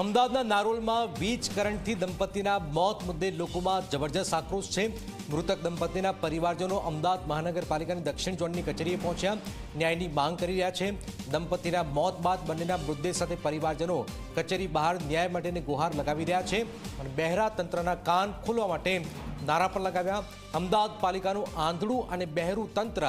અમદાવાદના નારોલમાં વીજ કરંટથી દંપતીના મોત મુદ્દે લોકોમાં જબરજસ્ત આક્રોશ છે. મૃતક દંપતીના પરિવારજનો અમદાવાદ મહાનગરપાલિકાની દક્ષિણ ઝોનની કચેરીએ પહોંચ્યા. ન્યાયની માંગ કરી રહ્યા છે. દંપતીના મોત બાદ બંનેના મૃતદેહ સાથે પરિવારજનો કચેરી બહાર ન્યાય માટેની ગુહાર લગાવી રહ્યા છે અને બહેરા તંત્રના કાન ખોલવા માટે નારા પણ લગાવ્યા. અમદાવાદ પાલિકાનું આંધળું અને બહેરું તંત્ર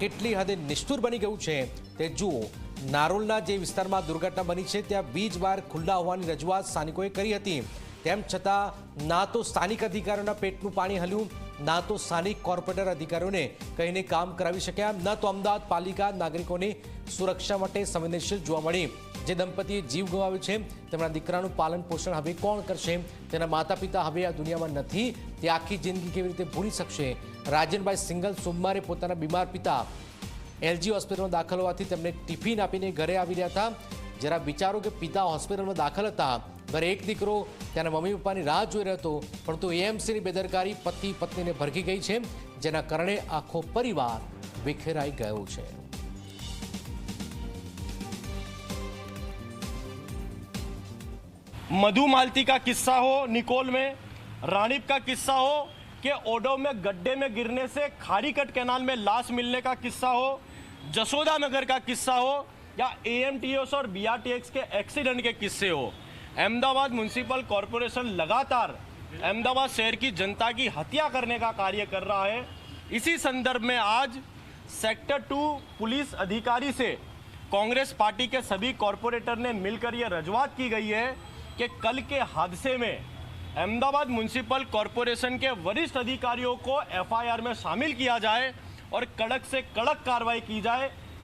કેટલી હદે નિષ્ઠુર બની ગયું છે તે જુઓ. નારોલના જે વિસ્તારમાં દુર્ઘટના બની છે, ત્યાં વીજ વાયર ખુલ્લા હોવાની રજૂઆત સ્થાનિકોએ કરી હતી. તેમ છતાં, ના તો સ્થાનિક અધિકારીઓના પેટનું પાણી હલ્યું ના તો સ્થાનિક કોર્પોરેટર અધિકારીઓને કહીને કામ કરાવી શક્યા, ન તો અમદાવાદ પાલિકા નાગરિકોની સુરક્ષા માટે સંવેદનશીલ જોવા મળી. જે દંપતીએ જીવ ગુમાવ્યો છે, તેમના દીકરાનું પાલન પોષણ હવે કોણ કરશે? તેના માતા પિતા હવે આ દુનિયામાં નથી. તે આખી જિંદગી કેવી રીતે ભૂલી શકશે? રાજનભાઈ સિંગલ સોમવારે પોતાના બીમાર પિતા એલજી હોસ્પિટલમાં દાખલ હોવાથી તેમને ટિફિન આપીને ઘરે આવી રહ્યા હતા. જરા વિચારો કે પિતા હોસ્પિટલમાં દાખલ હતા. ઘરે એક દીકરો તેના મમ્મી પપ્પાની રાહ જોઈ રહ્યો હતો પરંતુ એએમસીની બેદરકારી પતિ પત્નીને ભરખી ગઈ છે જેના કારણે આખો પરિવાર વિખેરાઈ ગયો છે मधु मालती का किस्सा हो निकोल में रानीप का किस्सा हो कि ओडो में गड्ढे में गिरने से खारीकट कैनाल में लाश मिलने का किस्सा हो जसोदा नगर का किस्सा हो या एएमटीएस और बीआरटीएक्स के एक्सीडेंट के किस्से हो अहमदाबाद म्यूनसिपल कॉरपोरेशन लगातार अहमदाबाद शहर की जनता की हत्या करने का कार्य कर रहा है। इसी संदर्भ में आज सेक्टर टू पुलिस अधिकारी से कांग्रेस पार्टी के सभी कॉरपोरेटर ने मिलकर ये रजूआत की गई है कि कल के हादसे में अहमदाबाद म्यूनसिपल कॉरपोरेशन के वरिष्ठ अधिकारियों को एफआईआर में शामिल किया जाए और कड़क से कड़क कार्रवाई की जाए।